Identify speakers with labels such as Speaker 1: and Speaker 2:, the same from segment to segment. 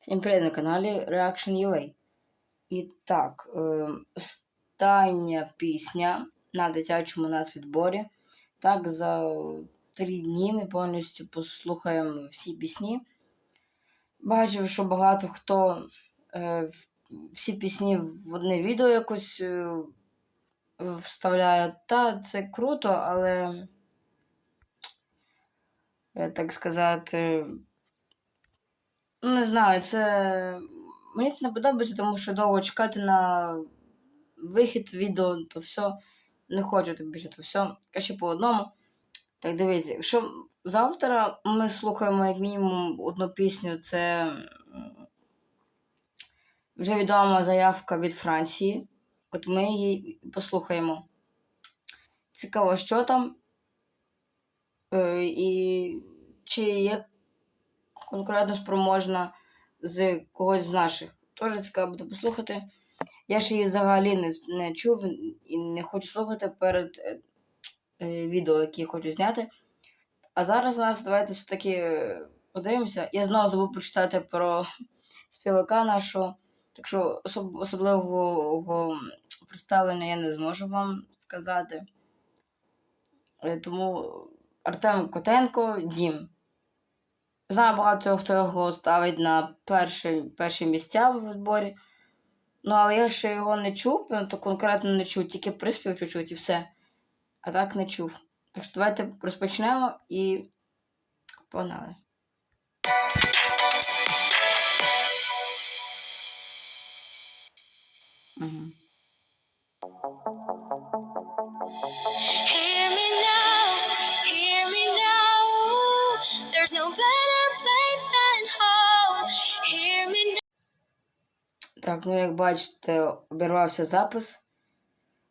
Speaker 1: Всім привіт на каналі Reaction UA. І так, е, остання пісня на дитячому нас відборі. Так, за три дні ми повністю послухаємо всі пісні. Бачив, що багато хто е, всі пісні в одне відео якось е, вставляє. Та це круто, але, е, так сказати, Не знаю, це. Мені це не подобається, тому що довго чекати на вихід відео, то все. Не хочу так більше, то все. Краще по одному. Так, дивіться, якщо завтра ми слухаємо як мінімум одну пісню, це вже відома заявка від Франції. От ми її послухаємо. Цікаво, що там. Е, і чи є конкурентно спроможна з когось з наших. Теж цікаво буде послухати. Я ж її взагалі не, не чув і не хочу слухати перед е, е, відео, яке я хочу зняти. А зараз у нас давайте все-таки подивимося. Я знову забув прочитати про співака нашого. Так що особ, особливого представлення я не зможу вам сказати. Е, Тому Артем Котенко, Дім. Знаю багато хто його ставить на перші, перші місця в відборі. Ну, але я ще його не чув, то конкретно не чув, тільки приспів чуть-чуть і все. А так не чув. Так що давайте розпочнемо і погнали. Угу. Так, ну як бачите, обірвався запис.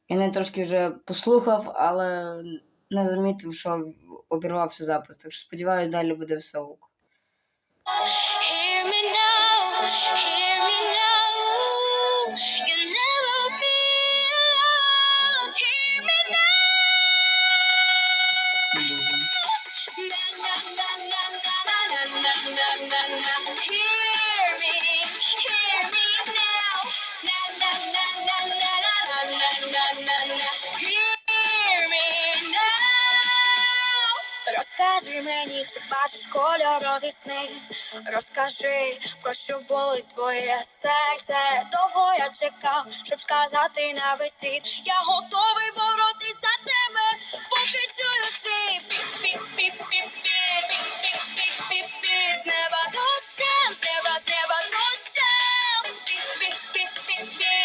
Speaker 1: Я не трошки вже послухав, але не замітив, що обірвався запис. Так що сподіваюся, далі буде все ок.
Speaker 2: Hear me now, hear me now. Розкажи мені, чи бачиш кольорові сни. Розкажи, про що болить твоє серце. Довго я чекав, щоб сказати на весь світ. Я готовий боротись за тебе, поки чую свій піп-піп-піп-піп-піп-піп-піп-піп. З неба дощем, з неба, з неба дощем. Піп-піп-піп-піп-піп-піп-піп-піп.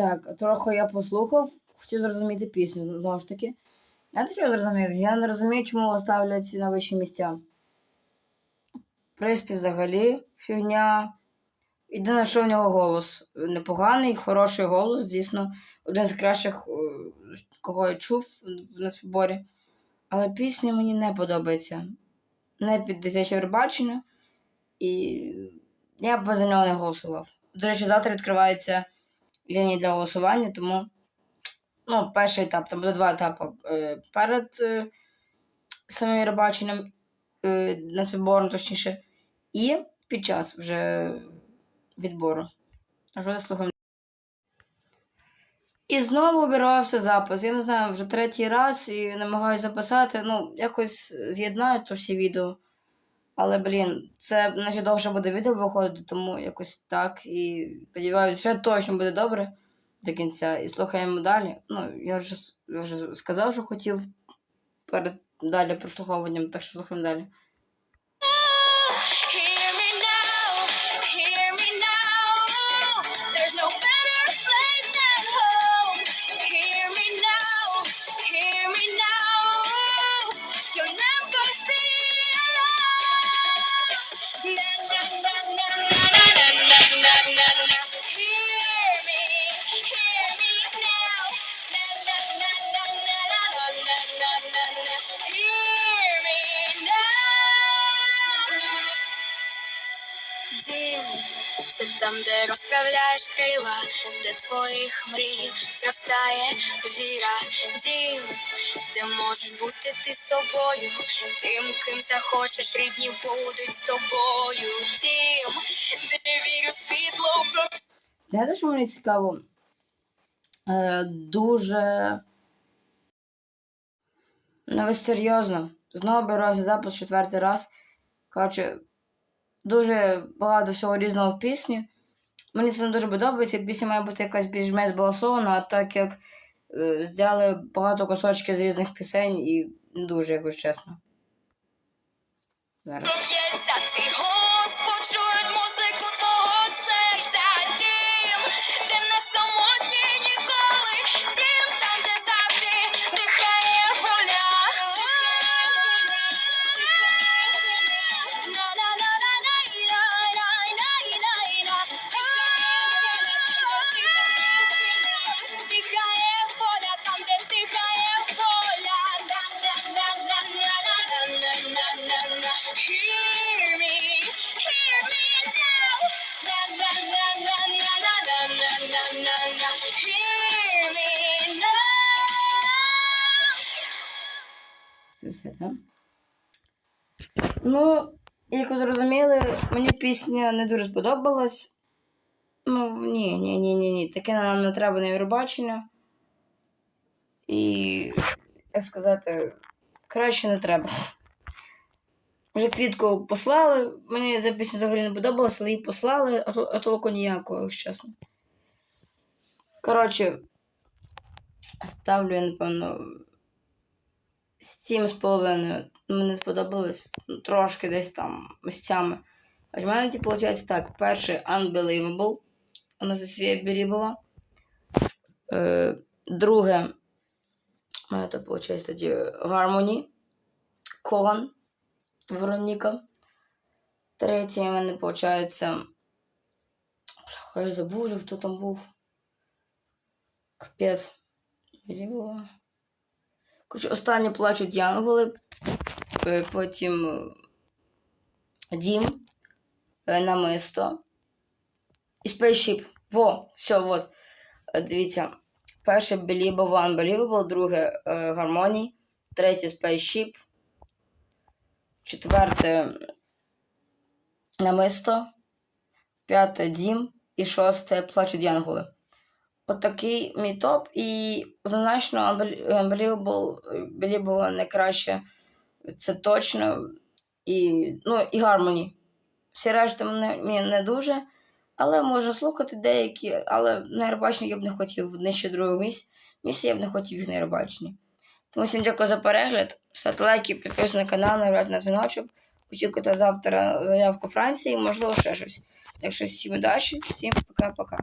Speaker 1: Так, трохи я послухав, хотів зрозуміти пісню, знову ж таки. Знаєте, що я зрозумів? Я не розумію, чому його ставлять на вищі місця. Приспів взагалі фігня. Єдине, що в нього голос непоганий, хороший голос, дійсно, один з кращих, е, кого я чув в нас. Але пісня мені не подобається. Не під дитяче Вербачення. І я б за нього не голосував. До речі, завтра відкривається лінії для голосування, тому ну, перший етап, там буде два етапи е, перед е, самим Рибаченням е, нацвідбором, точніше, і під час вже відбору. Слухаємо. І знову обірвався запис. Я не знаю, вже третій раз і намагаюся записати. Ну, якось з'єднаю то всі відео. Але, блін, це наче довше буде відео виходити, тому якось так. І сподіваюся, ще точно буде добре до кінця. І слухаємо далі. Ну, я вже, я вже сказав, що хотів перед далі прослуховуванням, так що слухаємо далі.
Speaker 2: Там, де розправляєш крила, де твоїх мрій зростає віра, дім, де можеш бути ти собою, тим, ким захочеш, рідні будуть з тобою. Дім, де вірю світло
Speaker 1: Знаєте, що мені цікаво? Е, дуже. Ну, ви серйозно. Знову беруся запис четвертий раз. Коротше, дуже багато всього різного в пісні. Мені це не дуже подобається. Пісня має бути якась більш-менш збалансована, так як е, зняли багато кусочків з різних пісень і не дуже, якось чесно. Зараз. Ну, як ви зрозуміли, мені пісня не дуже сподобалась. Ну, ні, ні, ні, ні, ні. Таке нам не треба на Євробачення. І, як сказати, краще не треба. Вже квітку послали. Мені ця пісня взагалі не подобалася, але її послали, а, то- а толку ніякого, якщо чесно. Коротше, ставлю я, напевно, сім з половиною. Мені сподобалось ну, трошки десь там місцями. А в мене типу, виходить так: перший Unbelievable. Анастасія Берібова. Е, друге. У мене то виходить тоді Harmony. Коган. Вероніка. Третє в мене виходить. Бля, я забув вже, хто там був. Капець. Коротше, останні плачуть Янголи, е, потім е, Дім, е, Намисто і Spaceship. Во, все, от. Дивіться. Перше Believable, Unbelievable, друге Harmony, третє Spaceship, четверте Намисто, п'яте Дім і шосте Плачуть Янголи. Отакий мій топ, і однозначно Unbelievable, Believable найкраще. Це точно. І, ну, і Harmony. Всі решта мені не дуже. Але можу слухати деякі, але на Євробаченні я б не хотів нижче другого місця. Місця я б не хотів їх на Євробаченні. Тому всім дякую за перегляд. Ставте лайки, підписуйтесь на канал, нажимайте на дзвіночок. Очікуйте завтра заявку Франції, можливо, ще щось. Так що всім удачі, всім пока-пока.